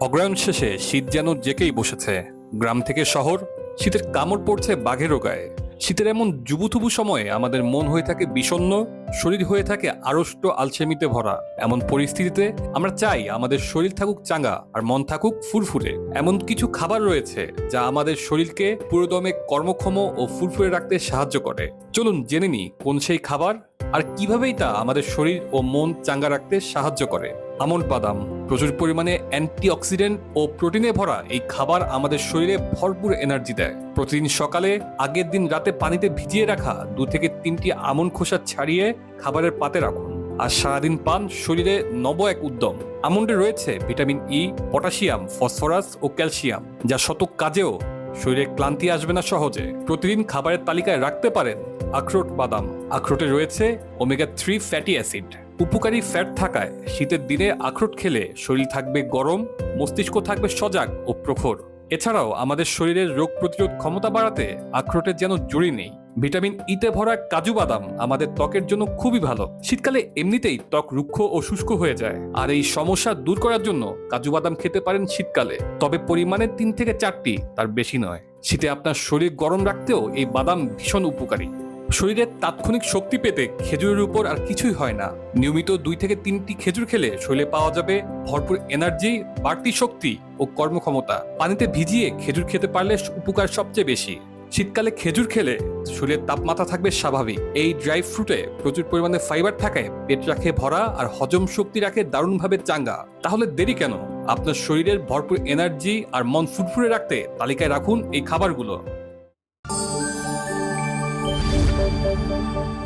অগ্রায়ণ শেষে শীত যেন জেকেই বসেছে। গ্রাম থেকে শহর, শীতের কামড় পড়ছে বাঘেরও গায়ে। শীতের এমন জুবুথুবু সময়ে আমাদের মন হয়ে থাকে বিষণ্ণ, শরীর হয়ে থাকে আড়ষ্ট, আলসেমিতে ভরা। এমন পরিস্থিতিতে আমরা চাই আমাদের শরীর থাকুক চাঙ্গা আর মন থাকুক ফুরফুরে। এমন কিছু খাবার রয়েছে যা আমাদের শরীরকে পুরোদমে কর্মক্ষম ও ফুরফুরে রাখতে সাহায্য করে। চলুন জেনে নিই কোন সেই খাবার আর কিভাবেই তা আমাদের শরীর ও মন চাঙ্গা রাখতে সাহায্য করে। আমন্ড বাদাম, প্রচুর পরিমাণে অ্যান্টিঅক্সিডেন্ট ও প্রোটিনে ভরা এই খাবার আমাদের শরীরে ভরপুর এনার্জি দেয়। প্রতিদিন সকালে, আগের দিন রাতে পানিতে ভিজিয়ে রাখা দু থেকে তিনটি আমন্ড খোসা ছাড়িয়ে খাবারের পাতে রাখুন। আর সারাদিন পান শরীরে নব এক উদ্যম। আমন্ডে রয়েছে ভিটামিন ই পটাশিয়াম, ফসফরাস ও ক্যালসিয়াম, যা শত কাজেও শরীরে ক্লান্তি আসবে না সহজে। প্রতিদিন খাবারের তালিকায় রাখতে পারেন আখরোট বাদাম। আখরোটে রয়েছে ওমেগা থ্রি ফ্যাটি অ্যাসিড উপকারী ফ্যাট থাকায় শীতের দিনে আখরোট খেলে শরীর থাকবে গরম, মস্তিষ্ক থাকবে সজাগ ও প্রখর। এছাড়াও আমাদের শরীরের রোগ প্রতিরোধ ক্ষমতা বাড়াতে আখরোটের যেন জুড়ি নেই। ভিটামিন ইতে ভরা কাজু বাদাম আমাদের ত্বকের জন্য খুবই ভালো। শীতকালে এমনিতেই ত্বক রুক্ষ ও শুষ্ক হয়ে যায়। আর এই সমস্যা দূর করার জন্য কাজু বাদাম খেতে পারেন শীতকালে, তবে পরিমাণে তিন থেকে চারটি তার বেশি নয়। শীতে আপনার শরীর গরম রাখতেও এই বাদাম ভীষণ উপকারী। শরীরের তাৎক্ষণিক শক্তি পেতে খেজুরের উপর আর কিছুই হয় না। নিয়মিত দুই থেকে তিনটি খেজুর খেলে শরীরে পাওয়া যাবে ভরপুর এনার্জি, বাড়তি শক্তি ও কর্মক্ষমতা। পানিতে ভিজিয়ে খেজুর খেতে পারলে উপকার সবচেয়ে বেশি। শীতকালে খেজুর খেলে শরীরের তাপমাত্রা থাকবে স্বাভাবিক। এই ড্রাই ফ্রুটে প্রচুর পরিমাণে ফাইবার থাকায় পেট রাখে ভরা আর হজম শক্তি রাখে দারুণভাবে চাঙ্গা। তাহলে দেরি কেন? আপনার শরীরের ভরপুর এনার্জি আর মন ফুরফুরে রাখতে তালিকায় রাখুন এই খাবারগুলো। Bye.